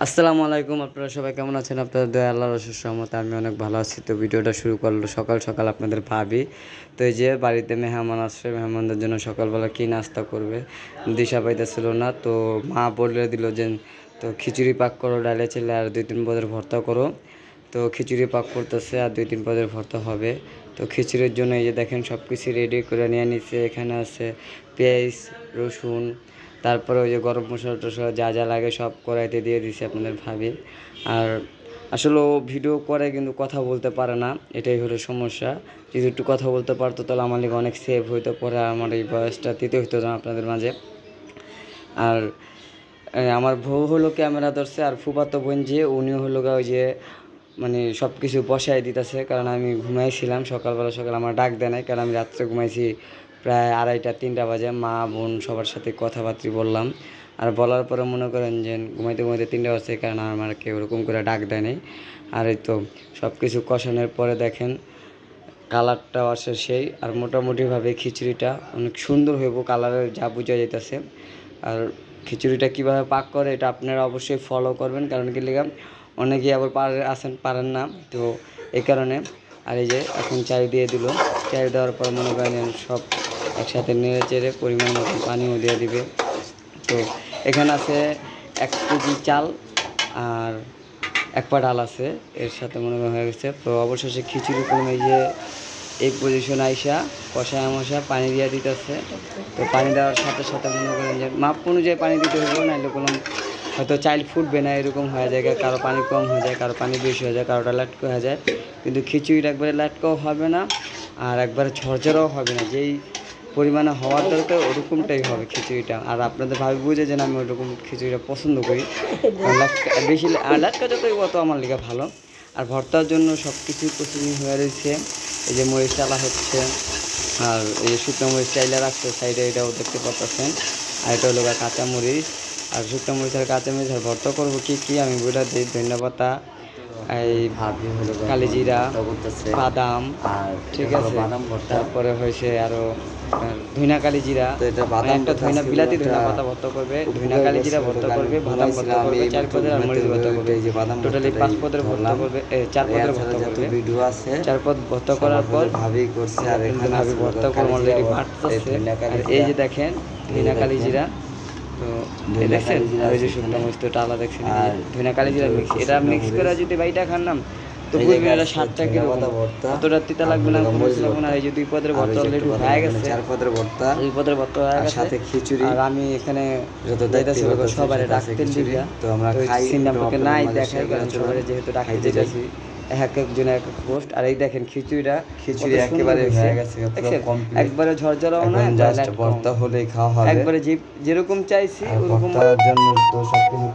আসসালামু আলাইকুম, আপনারা সবাই কেমন আছেন? আপনাদের দয়া আল্লাহ রসুর সহমতে আমি অনেক ভালো আছি। তো ভিডিওটা শুরু করল সকাল সকাল আপনাদের ভাবি। তো এই যে বাড়িতে মেহমান আসছে, মেহমানদের জন্য সকালবেলা কী নাস্তা করবে? দিশা পাইতেছিল না, তো মা বলে দিল যে, তো খিচুড়ি পাক করো, ডালে ছেলে, আর দুই তিন পদের ভর্তা করো। তো খিচুড়ি পাক করতেছে, আর দুই তিন পদের ভর্তা হবে। তো খিচুড়ির জন্য এই যে দেখেন সব কিছু রেডি করে নিয়ে নিচ্ছে এখানে আছে পেঁয়াজ, রসুন তারপরে ওই যে গরম মশলা টশলা যা যা লাগে সব কড়াইতে দিয়ে দিছি আপনাদের ভাবি। আর আসলে ও ভিডিও করে কিন্তু কথা বলতে পারে না, এটাই হলো সমস্যা। যদি একটু কথা বলতে পারতো তাহলে আমার লিগে অনেক সেভ হইতো, পরে আমার এই বয়সটা দিতে হইতো না আপনাদের মাঝে। আর আমার বউ হলো ক্যামেরা ধরছে, আর ফুফাতো বোন যে উনি হলো ওই যে মানে সব কিছু বসাই দিতেছে, কারণ আমি ঘুমাইছিলাম, সকালবেলা সকাল আমার ডাক দেয় নাই, কারণ আমি রাত্রে ঘুমাইছি প্রায় আড়াইটা, তিনটা বাজে, মা, বোন সবার সাথে কথাবার্তা বললাম। আর বলার পরে মনে করেন যে ঘুমাইতে ঘুমাইতে তিনটা বাজছে, কারণ আমার কেউ ওরকম করে ডাক দেয় নাই। আর এই তো সব কিছু কষানোর পরে দেখেন কালারটাও আসে সেই, আর মোটামুটিভাবে খিচুড়িটা অনেক সুন্দর হইব কালারের যা বোঝা যাইতেছে। আর খিচুড়িটা কীভাবে পাক করে এটা আপনারা অবশ্যই ফলো করবেন, কারণ কি লেগা, অনেকেই আবার পারে আসেন পারেন না। তো এই কারণে, আর এই যে এখন চাই দিয়ে দিল, চাই দেওয়ার পর মনে করেন সব একসাথে নেড়ে চেড়ে পরিমাণ মতো পানিও দিয়ে দিবে। তো এখানে আছে এক কেজি চাল আর এক পা ডাল আছে, এর সাথে মনে হয়ে গেছে। তো অবশেষে খিচুড়ি এই যে, এই পজিশন আইসা কষায় মশা পানি দিয়ে দিতেছে। তো পানি দেওয়ার সাথে সাথে মনে করেন যে, মাপ অনুযায়ী পানি দিতে হবে না এরকম হয়তো চাইল্ড ফুটবে না, এরকম হয়ে যায়। কারও পানি কম হয়ে যায়, কারও পানি বেশি হয়ে যায়, কারোটা লাটকো হয়ে যায়। কিন্তু খিচুড়িটা একবারে লাটকাও হবে না, আর একবারে ঝরঝরাও হবে না। যেই পরিমাণে হওয়ার দরকার, ওরকমটাই হবে খিচুড়িটা। আর আপনাদের ভাবি বুঝে যেন আমি ওরকম খিচুড়িটা পছন্দ করি। বেশি লাটকা যতই অত আমার লিগে ভালো। আর ভর্তার জন্য সব কিছুই প্রস্তুতি হয়ে রয়েছে। এই যে মরিচ চালা হচ্ছে, আর এই যে শুকনো মরিচ চাইলে রাখছে, সাইডে এটাও দেখতে পাচ্ছেন আর এটা হলো গা কাঁচা মরিচ আর শুকনো মরিচ আর কাঁচা মরিচ আর ভর্তা করব কি কি, আমি বলে দিই, ধন্যবাদ এই কালিজিরা বাদাম ঠিক আছে। বাদাম তারপরে হয়েছে আরও ধইনা কালি জিরা তো এটা মানে বাদাম একটা ভর্তা ধইনা বিলাতি একটা ধইনা পাতা ভর্তা করবে ধইনা কালি জিরা করছে, ভর্তা করবে বাদাম ভর্তা করবে চার পদের মরিচ ভর্তা করবে এই যে বাদাম টোটালি পাঁচ পদের ভর্তা করবে চার পদের ভর্তা করবে। ভিডিও আছে চার পদ ভর্তা করার পর ভাবি করছে আর এখানে ভাবি আছে ভর্তা করে অলরেডি ভর্তা, বাটতেছে এই আর এই যে দেখেন ধইনা কালি জিরা তো দেখছেন? ওই যে শুকনো মরিচ তো টালা দেখছেন আর কালি জিরা মিক্স এটা মিক্স করে যদি বাইটা খান না তো বুঝবেন এটা আছে স্বাদটা ধনিয়া কীরকম? পাতা ভর্তা, অতটা তিতা লাগবে না মরিচ লাগবে না এই যে দুই পদের ভর্তা অলরেডি হয়ে গেছে। চার পদের ভর্তা। দুই পদের ভর্তা হয়ে গেছে। সাথে খিচুড়ি। আর আমি এখানে যত পাচ্ছি সবারে ডাকতে খিচুড়ি। তো আমরা খাই, সিন্দামকে নাই দেখাই কারণ সবারে যেহেতু ডাকতে যেতেছি এক একজনের এক এক পোস্ট। আর এই দেখেন খিচুড়িটা খিচুড়ি একেবারে হয়ে গেছে। একবারে ঝরঝরাও না জাস্ট ভর্তা না। হলেই খাওয়া হবে। একবারে যে যেরকম চাইছি ওরকম ভর্তার জন্য তো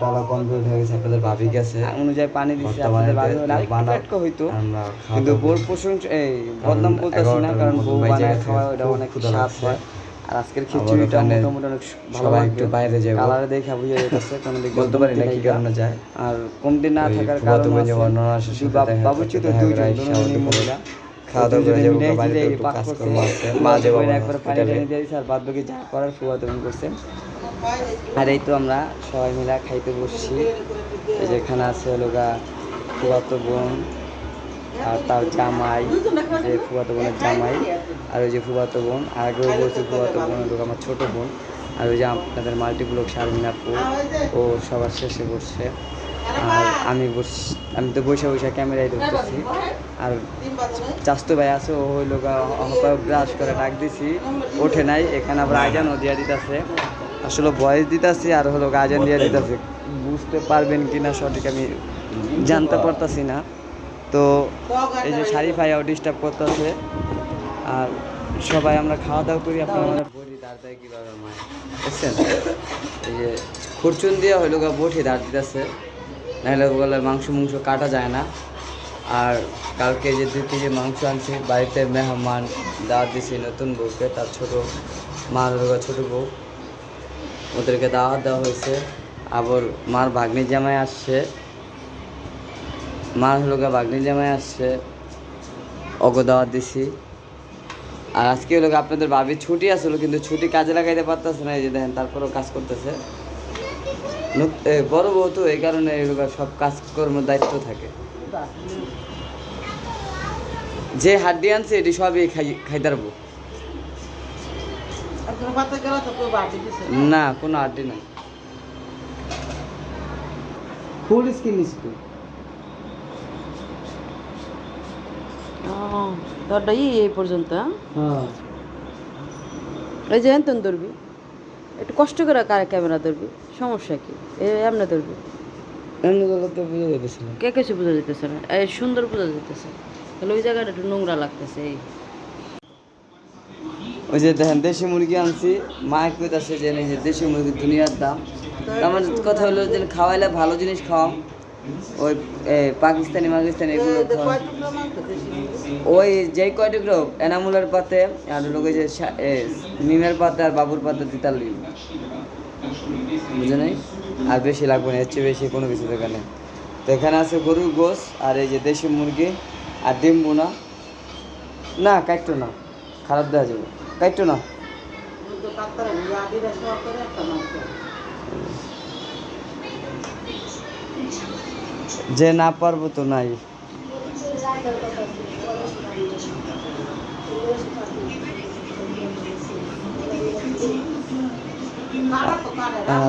টালা কমপ্লিট হয়ে গেছে আপনাদের ভাবি গেছে। অনুযায়ী পানি ভর্তা আপনাদের হলে আরেকটু হইতো কিন্তু বোর। প্রশংসা এই বদনাম বলতেছি না কারণ বউ বানায় খাওয়া ওটা অনেক স্বাদ হয়। আর আজকের খিচুড়িটা মোটামুটি অনেক ভালো একটু বাইরে যাব। কালারে দেখে বুঝে যেতেছে কোনো দিক বলতে পারি না কি কারণে যায় আর কমতি না থাকার কারণ যে দেখা বাবুচি তো দুইজন দুজনেই। মহিলা খাওয়া দাওয়া করে যাব, বাড়িতে একটু কাজকর্ম আছে। মা যে বাবা একবার পানি। টানি দিয়ে আর বাদ বাকি যা করার ফুয়া তুমি করছে আর এই তো আমরা সবাই মিলে খাইতে বসছি এই যেখানে আছে হলো গা ফুয়াতো বোন আর তার জামাই, যে ফুয়াতো বোনের জামাই, আর ওই যে ফুয়াতো বোন, আর আগেও বলছি ফুয়াতো বোন হলো আমার ছোটো বোন, আর ওই যে আপনাদের মাল্টিপ্লক শারমিন আপু ও সবার শেষে বসছে। আর আমি বস, আমি তো বসে বসে ক্যামেরায় ধরতেছি। আর চাস্তো ভাই আছে, ও হইল ব্রাশ করে ডাক দিছি, ওঠে নাই, এখানে আবার আজানও দিয়া দিতেছে। আসলে বয়স দিতেছি, আর হলো আজান দিয়া দিতেছে। বুঝতে পারবেন কিনা সঠিক আমি জানতে পারতাছি না। তো এই যে শাড়ি ভাইয়াও ডিস্টার্ব করতেছে। আর সবাই আমরা খাওয়া দাওয়া করি আপনারা আমাদের বড়ি দাঁড় দেয় কীভাবে মায় বুঝছেন? এই যে খুরচুন দিয়ে হইল গা বটি দাঁড় দিতেছে। নাহলে বলে মাংস মাংস কাটা যায় না। আর কালকে যে দুই কেজি মাংস আনছি বাড়িতে মেহমান দাওয়াত দিছি নতুন বউকে তার ছোটো মার ছোটো বউ। ওদেরকে দাওয়াত দেওয়া হয়েছে। আবার মার ভাগ্নি জামাই আসছে। মার হলো গা ভাগ্নি জামাই আসছে অগ দাওয়াত দিছি। আর আজকে হলো গা আপনাদের ভাবির ছুটি আসলো কিন্তু ছুটি কাজে লাগাইতে পারতেছে না এই যে দেখেন তারপরেও কাজ করতেছে। বড় বউ তো এই কারণে এগুলো সব কাজকর্ম দায়িত্ব থাকে। যে হাড্ডি আনছে এটি সবই খাই খাইতে পারব না। কোনো হাড্ডি নাই। ফুল স্কিন নিস ই এই পর্যন্ত। হ্যাঁ? এই যে এন্তন ধরবি একটু কষ্ট করে ক্যামেরা ধরবি সমস্যা কি? এমনি ধরবি। এমনি গেলে তো বুঝে যেতেছিল কে কিছু বোঝা যেতেছে না। এই সুন্দর বোঝা যেতেছে তাহলে ওই জায়গাটা একটু নোংরা লাগতেছে এই। ওই যে দেখেন দেশি মুরগি আনছি মা কইতাছে যে দেশি মুরগি দুনিয়ার দাম। আমার কথা হলো যে খাওয়াইলে ভালো জিনিস খাওয়াম। ওই এ, পাকিস্তানি পাকিস্তানি এগুলো ওই যেই কয় টুকরো এনামুলের পাতে আর ওই যে মিমের পাতে আর বাবুর পাতে দিতার বুঝে নাই আর বেশি লাগবে না এর চেয়ে বেশি কোনো কিছু দেখানে তো এখানে আছে গরুর গোস আর এই যে দেশি মুরগি আর ডিম বোনা না কাটতো না খারাপ দেওয়া যাবে। কাটতো না? যে না পারব তো নাই।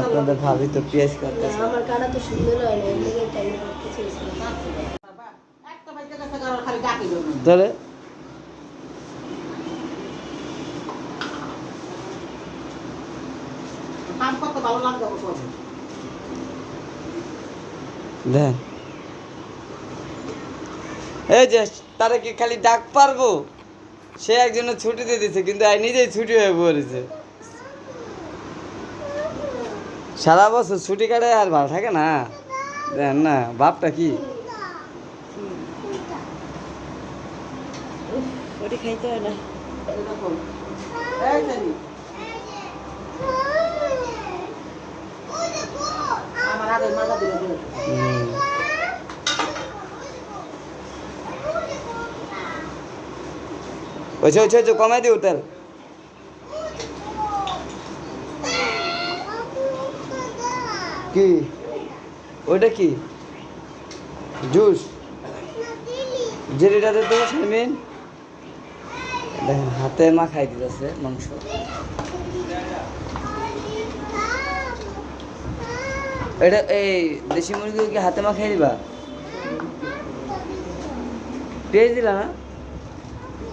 আপনাদের ভাবি তো পেঁয়াজ কাটতেছে। আমার কাটা তো সুন্দর হয় না এর লেগে টাইম করতে চেয়েছিলাম তাহলে দেন। এই যে তারা কি খালি ডাক পারব? সে একজনের ছুটি দিয়ে দিছে কিন্তু আর নিজেই ছুটি হয়ে পড়েছে। সারা বছর ছুটি কাটে আর ভালো থাকে না? দেন না বাপটা কি? খাইতে হয় না। ওইছে ওইছে ওইছে কমাই দিও তেল। কি? ওইটা কি? জুস? জেলিটাতে তো শারমিন দেখেন হাতে মাখাই দিতেছে মাংস। এটা এই দেশি মুরগি কি হাতে মাখাই দিবা? পেয়ে দিলা না?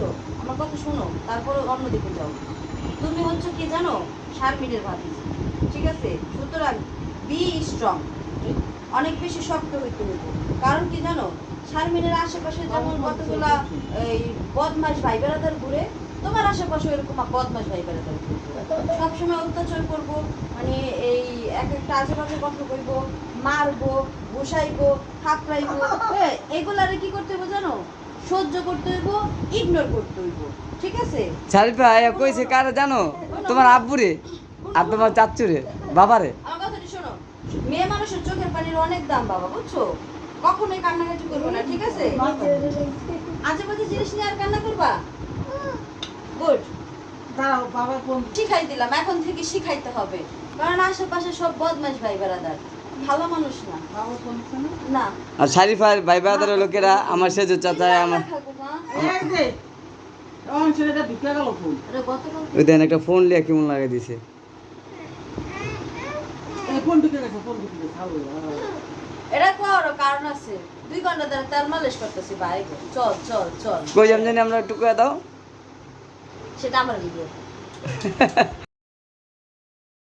বুঝছ আমার কথা শোনো তারপরে অন্যদিকে যাও। তুমি হচ্ছে কি জানো? শারমিনের ভাবি। ঠিক আছে? সুতরাং বি স্ট্রং অনেক বেশি শক্ত হইতে হইব। কারণ কি জানো? শারমিনের আশেপাশে যেমন কতগুলা এই বদমাস ভাই বেড়াদার ঘুরে তোমার আশেপাশে এরকম বদমাস ভাই বেড়াদার সবসময় অত্যাচার করব মানে এই এক একটা আশেপাশে কথা কইবো মারবো বসাইবো থাপড়াইবো হ্যাঁ এগুলারে কি করতে হবে জানো? সহ্য করতে হইব ইগনোর করতে হইব ঠিক আছে? শারিফা আয়া কইছে কারে জানো? তোমার আব্বুরে আর তোমার চাচ্চুরে বাবারে। আমার কথাটি শোনো মেয়ে মানুষের চোখের পানির অনেক দাম বাবা বুঝছ? কখনোই কান্নাকাটি করব না ঠিক আছে? আজে বাজে জিনিস নিয়ে আর কান্না করবা? গুড দাও বাবা কোন শিখাই দিলাম এখন থেকে শিখাইতে হবে। কারণ আশেপাশে সব বদমাস ভাই বেড়াদার ভালো মানুষ না। না? আর শারিফার ভাই বাদারের লোকেরা আমার সেজো চাচায় আমার ওই দেন একটা ফোন লিয়ে কেমন লাগে দিছে? এটা কারণ আছে। দুই ঘণ্টা ধরে তেল মালিশ করতেছি বাইক চল চল চল। কই জানি আমরা একটু দাও। সেটা আমার ভিডিও